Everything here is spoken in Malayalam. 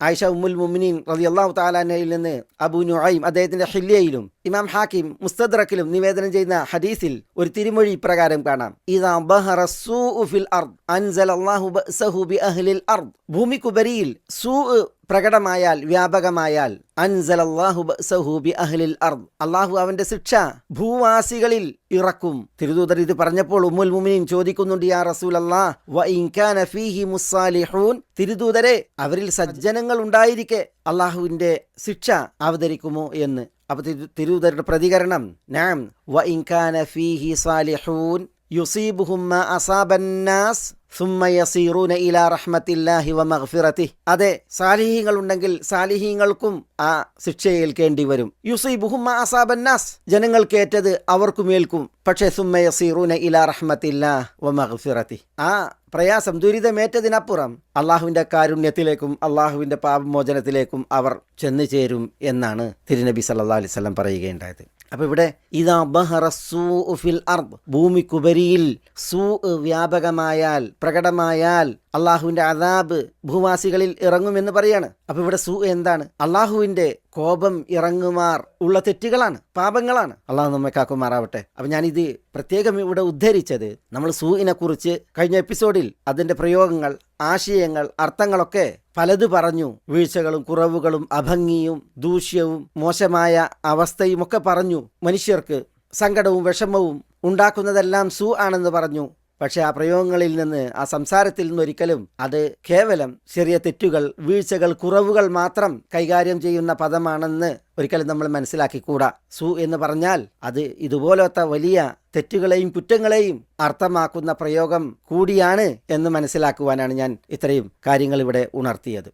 ആയിഷ ഉമ്മുൽ മുമിനീൻ റതി അള്ളാഹു താലാനയിൽ നിന്ന് അബു നുഐം അദ്ദേഹത്തിന്റെ ഹില്യയിലും ഇമാം ഹാക്കിം മുസ്തദ്രക്കിലും നിവേദനം ചെയ്യുന്ന ഹദീസിൽ ഒരു തിരുമൊഴി ഇപ്രകാരം കാണാം. ഭൂമിക്കുപരിയിൽ സൂ പ്രകടമായാൽ വ്യാപകമായാൽ അൻസൽ അല്ലാഹു ബഅസഹു ബി അഹ്ലിൽ അർദ്. അള്ളാഹു അവന്റെ ശിക്ഷ ഭൂവാസികളിൽ ഇറക്കും. തിരുദൂതർ ഇത് പറഞ്ഞപ്പോൾ ഉമ്മുൽ മുമിനിൻ ചോദിക്കുന്നുണ്ട് യാ റസൂൽ മുസ്സാലിഹൂൻ? തിരുദൂതരെ അവരിൽ സജ്ജനങ്ങൾ ഉണ്ടായിരിക്കെ അള്ളാഹുവിന്റെ ശിക്ഷ അവതരിക്കുമോ? എന്ന് അപ്പൊ തിരു- തിരുദൂതരുടെ പ്രതികരണം നാം വ ഇൻകാന ഫീഹി സാലിഹൂൻ അതെ സാലിഹീങ്ങൾ ഉണ്ടെങ്കിൽ സാലിഹീങ്ങൾക്കും ആ ശിക്ഷ ഏൽക്കേണ്ടി വരും യുസൈ ബുഹുമ അസാബന്നാസ് ജനങ്ങൾക്കേറ്റത് അവർക്കുമേൽക്കും. പക്ഷേ സുമ്മയസീറൂന ഇലാ റഹ്മത്തില്ലാഹ് വ മഗ്ഫിറതിഹ് ആ പ്രയാസം ദുരിതമേറ്റതിനപ്പുറം അള്ളാഹുവിന്റെ കാരുണ്യത്തിലേക്കും അള്ളാഹുവിന്റെ പാപമോചനത്തിലേക്കും അവർ ചെന്നു ചേരും എന്നാണ് തിരുനബി സല്ലാ അലൈഹി വസല്ലം പറയുകയുണ്ടായത്. അപ്പൊ ഇവിടെ ഇതാ ബഹറ സൂഉ ഫിൽ അർദ്. ഭൂമിക്കുപരിയിൽ സൂ വ്യാപകമായാൽ പ്രകടമായാൽ അള്ളാഹുവിന്റെ അതാബ് ഭൂവാസികളിൽ ഇറങ്ങുമെന്ന് പറയാണ്. അപ്പൊ ഇവിടെ സു എന്താണ്? അള്ളാഹുവിന്റെ കോപം ഇറങ്ങുമാർ ഉള്ള തെറ്റുകളാണ് പാപങ്ങളാണ്. അള്ളാഹു നമ്മെ കാക്കുമാറാവട്ടെ. അപ്പൊ ഞാനിത് പ്രത്യേകം ഇവിടെ ഉദ്ധരിച്ചത് നമ്മൾ സൂയിനെ കുറിച്ച് കഴിഞ്ഞ എപ്പിസോഡിൽ അതിന്റെ പ്രയോഗങ്ങൾ ആശയങ്ങൾ അർത്ഥങ്ങളൊക്കെ പലത് പറഞ്ഞു. വീഴ്ചകളും കുറവുകളും അഭംഗിയും ദൂഷ്യവും മോശമായ അവസ്ഥയും ഒക്കെ പറഞ്ഞു. മനുഷ്യർക്ക് സങ്കടവും വിഷമവും ഉണ്ടാക്കുന്നതെല്ലാം സു ആണെന്ന് പറഞ്ഞു. പക്ഷെ ആ പ്രയോഗങ്ങളിൽ നിന്ന് ആ സംസാരത്തിൽ നിന്നൊരിക്കലും അത് കേവലം ചെറിയ തെറ്റുകൾ വീഴ്ചകൾ കുറവുകൾ മാത്രം കൈകാര്യം ചെയ്യുന്ന പദമാണെന്ന് ഒരിക്കലും നമ്മൾ മനസ്സിലാക്കിക്കൂടാ. സു എന്ന് പറഞ്ഞാൽ അത് ഇതുപോലത്തെ വലിയ തെറ്റുകളെയും കുറ്റങ്ങളെയും അർത്ഥമാക്കുന്ന പ്രയോഗം കൂടിയാണ് എന്ന് മനസ്സിലാക്കുവാനാണ് ഞാൻ ഇത്രയും കാര്യങ്ങൾ ഇവിടെ ഉണർത്തിയത്.